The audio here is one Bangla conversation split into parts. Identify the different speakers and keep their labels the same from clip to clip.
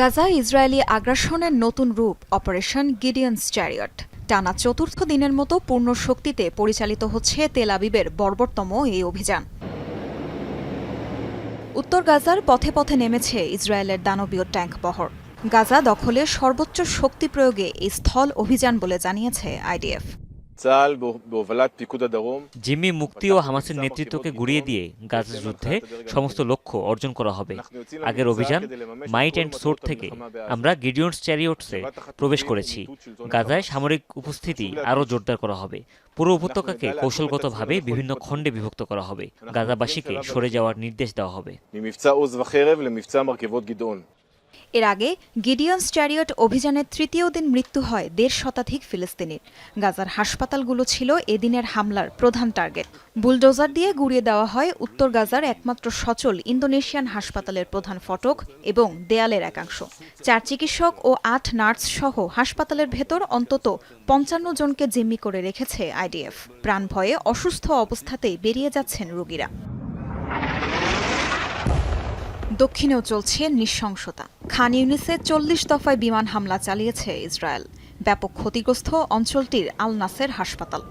Speaker 1: গাজা ইসরায়েলি আগ্রাসনের নতুন রূপ, অপারেশন গিডিয়ন্স চ্যারিয়ট। টানা চতুর্থ দিনের মতো পূর্ণ শক্তিতে পরিচালিত হচ্ছে তেল আবিবের বর্বরতম এই অভিযান। উত্তর গাজার পথে পথে নেমেছে ইসরায়েলের দানবীয় ট্যাঙ্ক বহর। গাজা দখলে সর্বোচ্চ শক্তি প্রয়োগে এই স্থল অভিযান বলে জানিয়েছে আইডিএফ।
Speaker 2: জিম্মি মুক্তি ও হামাসের নেতৃত্বকে গুড়িয়ে দিয়ে গাজা যুদ্ধে সমস্ত লক্ষ্য অর্জন করা হবে। আগের অভিযান মাইট অ্যান্ড সোর্ট থেকে আমরা গিডিয়ন্স চ্যারিওটসে প্রবেশ করেছি। গাজায় সামরিক উপস্থিতি আরও জোরদার করা হবে। পুরো উপত্যকাকে কৌশলগতভাবে বিভিন্ন খণ্ডে বিভক্ত করা হবে। গাজাবাসীকে সরে যাওয়ার নির্দেশ দেওয়া হবে।
Speaker 1: এর আগে গিডিয়ন স্ট্যারিয়ট অভিযানের তৃতীয় দিন মৃত্যু হয় দেড় শতাধিক ফিলিস্তিনির। গাজার হাসপাতালগুলো ছিল এদিনের হামলার প্রধান টার্গেট। বুলডোজার দিয়ে গুড়িয়ে দেওয়া হয় উত্তর গাজার একমাত্র সচল ইন্দোনেশিয়ান হাসপাতালের প্রধান ফটক এবং দেয়ালের একাংশ। চার চিকিৎসক ও আট নার্স সহ হাসপাতালের ভেতর অন্তত পঞ্চান্ন জনকে জিম্মি করে রেখেছে আইডিএফ। প্রাণ ভয়ে অসুস্থ অবস্থাতেই বেরিয়ে যাচ্ছেন রোগীরা। দক্ষিণেও চলছে নৃশংসতা। খান ইউনিসে চল্লিশ দফায় বিমান হামলা চালিয়েছে ইসরায়েল। ব্যাপক ক্ষতিগ্রস্ত অঞ্চলটির আলনাসের হাসপাতাল।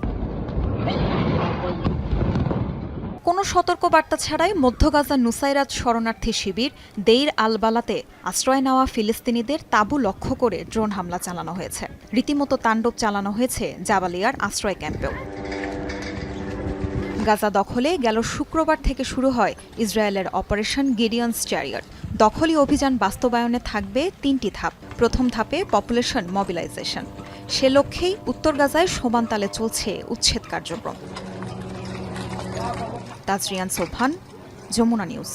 Speaker 1: কোনো সতর্কবার্তা ছাড়াই মধ্য গাজার নুসাইরাত শরণার্থী শিবির দেইর আলবালাতে আশ্রয় নেওয়া ফিলিস্তিনিদের তাঁবু লক্ষ্য করে ড্রোন হামলা চালানো হয়েছে। রীতিমতো তাণ্ডব চালানো হয়েছে জাবালিয়ার আশ্রয় ক্যাম্পেও। গাজা দখলে গেল শুক্রবার থেকে শুরু হয় ইসরায়েলের অপারেশন গিডিয়ন্স চ্যারিয়ট দখলি অভিযান বাস্তবায়নে থাকবে তিনটি ধাপ। প্রথম ধাপে পপুলেশন মবিলাইজেশন। সে লক্ষ্যেই উত্তর গাজায় সমানতালে চলছে উচ্ছেদ কার্যক্রম। তাজরিয়ান সোভান যমুনা নিউজ।